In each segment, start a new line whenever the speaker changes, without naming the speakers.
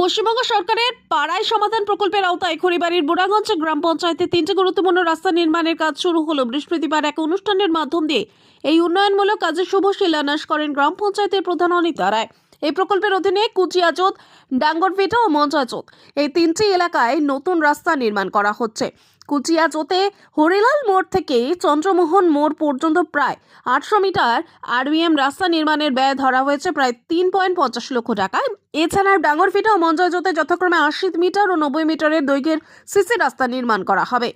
পশ্চিমবঙ্গ সরকারের পাড়ায় সমাধান প্রকল্পের আওতায় খড়িবাড়ির বুড়াগঞ্জ গ্রাম পঞ্চায়েতে তিনটি গুরুত্বপূর্ণ রাস্তা নির্মাণের কাজ শুরু হলো। বৃহস্পতিবার এক অনুষ্ঠানের মাধ্যম দিয়ে এই উন্নয়নমূলক কাজের শুভ শিলান্যাস করেন গ্রাম পঞ্চায়েতের প্রধান অনিতা রায়। এই প্রকল্পের অধীনে কুচিয়াচোদ ডাঙ্গরভিটা ও মঞ্চাচোদ এই তিনটি এলাকায় নতুন রাস্তা নির্মাণ করা হচ্ছে। কুচিয়াচোতে হরিলাল মোড় থেকে চন্দ্রমোহন মোড় পর্যন্ত প্রায় আটশো মিটার আরবিএম রাস্তা নির্মাণের ব্যয় ধরা হয়েছে প্রায় তিন পয়েন্ট পঞ্চাশ লক্ষ টাকায়। এছাড়া ডাঙ্গরফিটা ও মঞ্জয়জোতে যথাক্রমে আশি মিটার ও নব্বই মিটারের দৈর্ঘ্যের সিসি রাস্তা নির্মাণ করা হবে।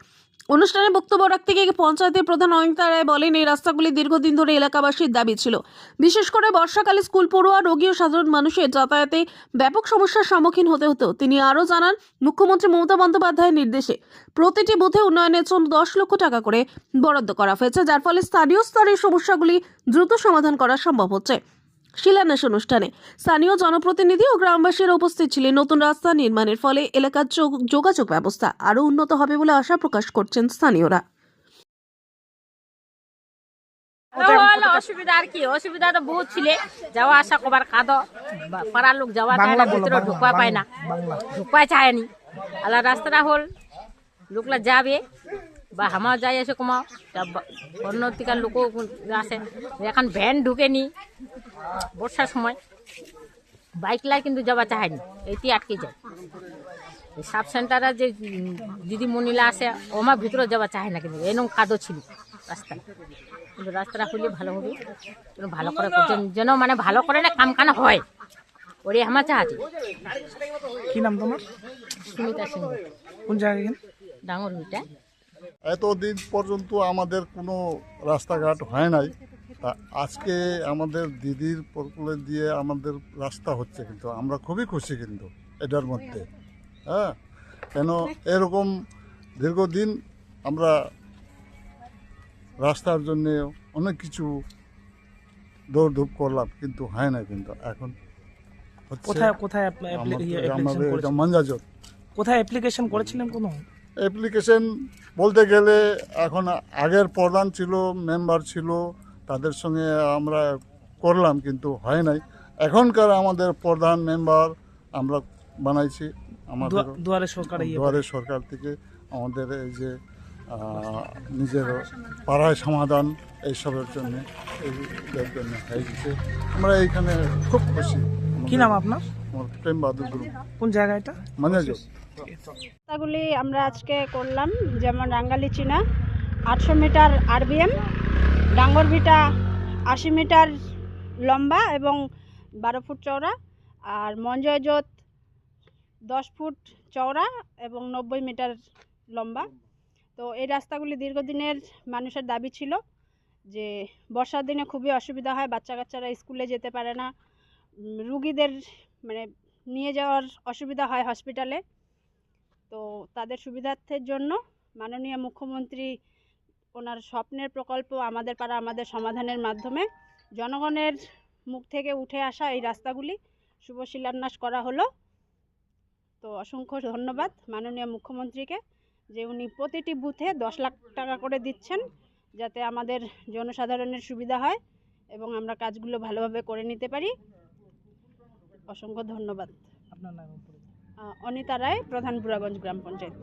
অনুষ্ঠানে বক্তব্য রাখতে গিয়ে পঞ্চায়েতের প্রধান অনিতা রায় বলেন, এই রাস্তাগুলি দীর্ঘদিন ধরে এলাকাবাসীর দাবি ছিল। বিশেষ করে বর্ষাকালে স্কুল পড়ুয়া, রোগী ও সাধারণ মানুষের যাতায়াতে ব্যাপক সমস্যার সম্মুখীন হতে হতো। তিনি আরও জানান, মুখ্যমন্ত্রী মমতা বন্দ্যোপাধ্যায়ের নির্দেশে প্রতিটি বুথে উন্নয়নের জন্য দশ লক্ষ টাকা করে বরাদ্দ করা হয়েছে, যার ফলে স্থানীয় স্তরে সমস্যাগুলি দ্রুত সমাধান করা সম্ভব হচ্ছে। শিলান্যাস অনুষ্ঠানে। স্থানীয় জনপ্রতিনিধি ও গ্রামবাসীরা উপস্থিত ছিলেন। নতুন রাস্তা নির্মাণের ফলে এলাকার যোগ- যোগাযোগ ব্যবস্থা আরও উন্নত হবে বলে আশা প্রকাশ করছেন স্থানীয়রা।
হলো অসুবিধা আর কি। অসুবিধা তো বহুত ছিল। যাওয়া আসা কবার কাদো। পাড়ার লোক যাওয়া চায় না ভিতরে ঢুকবা পায় না। ঢুকবা চায়নি আলা রাস্তাটা হল লোকলা যাবে। বা হামাও যাই এসে কমাও। অন্য লোকও আসে এখন ভ্যান ঢুকেনি। বর্ষার সময় বাইক লাই কিন্তু যাওয়া চায়নি এইটি আটকে যায়। এই সাব সেন্টারে যে দিদিমণিলা আসে ওমা ভিতরে যাওয়া চায় না কিন্তু এরকম কাদো ছিল রাস্তায়। কিন্তু রাস্তাটা হলে ভালো হবে যেন ভালো করে করছেন যেন মানে ভালো করে না কাম কানা হয়। ওরে আমার চাহাছি
কি নাম তোমার?
সুমিতা সিংহ।
কোন জায়গায় এখানে?
ডাঙর মিটা
এতদিন পর্যন্ত আমাদের কোনো রাস্তাঘাট হয় নাই। আজকে আমাদের দিদির প্রকল্পে দিয়ে আমাদের রাস্তা হচ্ছে কিন্তু আমরা খুবই খুশি কিন্তু এটার মধ্যে। হ্যাঁ কেন এরকম দীর্ঘদিন আমরা রাস্তার জন্য অনেক কিছু দৌড়ধূপ করলাম কিন্তু হয় না কিন্তু এখন
কোথায় কোথায়
আমাদের-
ইয়ে?
মঞ্জাজত
কোথায় অ্যাপ্লিকেশন করেছিলেন কোনো?
অ্যাপ্লিকেশন বলতে গেলে এখন আগের প্রধান ছিল মেম্বার ছিল তাদের সঙ্গে আমরা করলাম কিন্তু হয় নাই। এখনকার আমাদের প্রধান মেম্বার আমরা বানাইছি আমাদের
দুয়ারে সরকার
দুয়ারে সরকার থেকে আমাদের এই যে নিজের পাড়ায় সমাধান এইসবের জন্য এইটার জন্য হয়ে গেছে। আমরা এইখানে খুব খুশি।
কি নাম আপনার?
আমার প্রেম বাহাদুর
কোন জায়গা এটা?
মানে
রাস্তাগুলি আমরা আজকে করলাম যেমন রাঙ্গালি চিনা আটশো মিটার আরবিএম ডাঙ্গরভিটা আশি মিটার লম্বা এবং বারো ফুট চওড়া আর মঞ্জয়জোত দশ ফুট চওড়া এবং নব্বই মিটার লম্বা। তো এই রাস্তাগুলি দীর্ঘদিনের মানুষের দাবি ছিল যে বর্ষার দিনে খুবই অসুবিধা হয় বাচ্চা কাচ্চারা স্কুলে যেতে পারে না। রুগীদের মানে নিয়ে যাওয়ার অসুবিধা হয় হসপিটালে। তো তাদের সুবিধার্থের জন্য মাননীয় মুখ্যমন্ত্রী ওনার স্বপ্নের প্রকল্প আমাদের পাড়া আমাদের সমাধানের মাধ্যমে জনগণের মুখ থেকে উঠে আসা এই রাস্তাগুলি শুভ শিলান্যাস করা হলো। তো অসংখ্য ধন্যবাদ মাননীয় মুখ্যমন্ত্রীকে যে উনি প্রতিটি বুথে দশ লাখ টাকা করে দিচ্ছেন যাতে আমাদের জনসাধারণের সুবিধা হয় এবং আমরা কাজগুলো ভালোভাবে করে নিতে পারি। অসংখ্য ধন্যবাদ। অনিতা রায় প্রধান বুড়াগঞ্জ গ্রাম পঞ্চায়েত।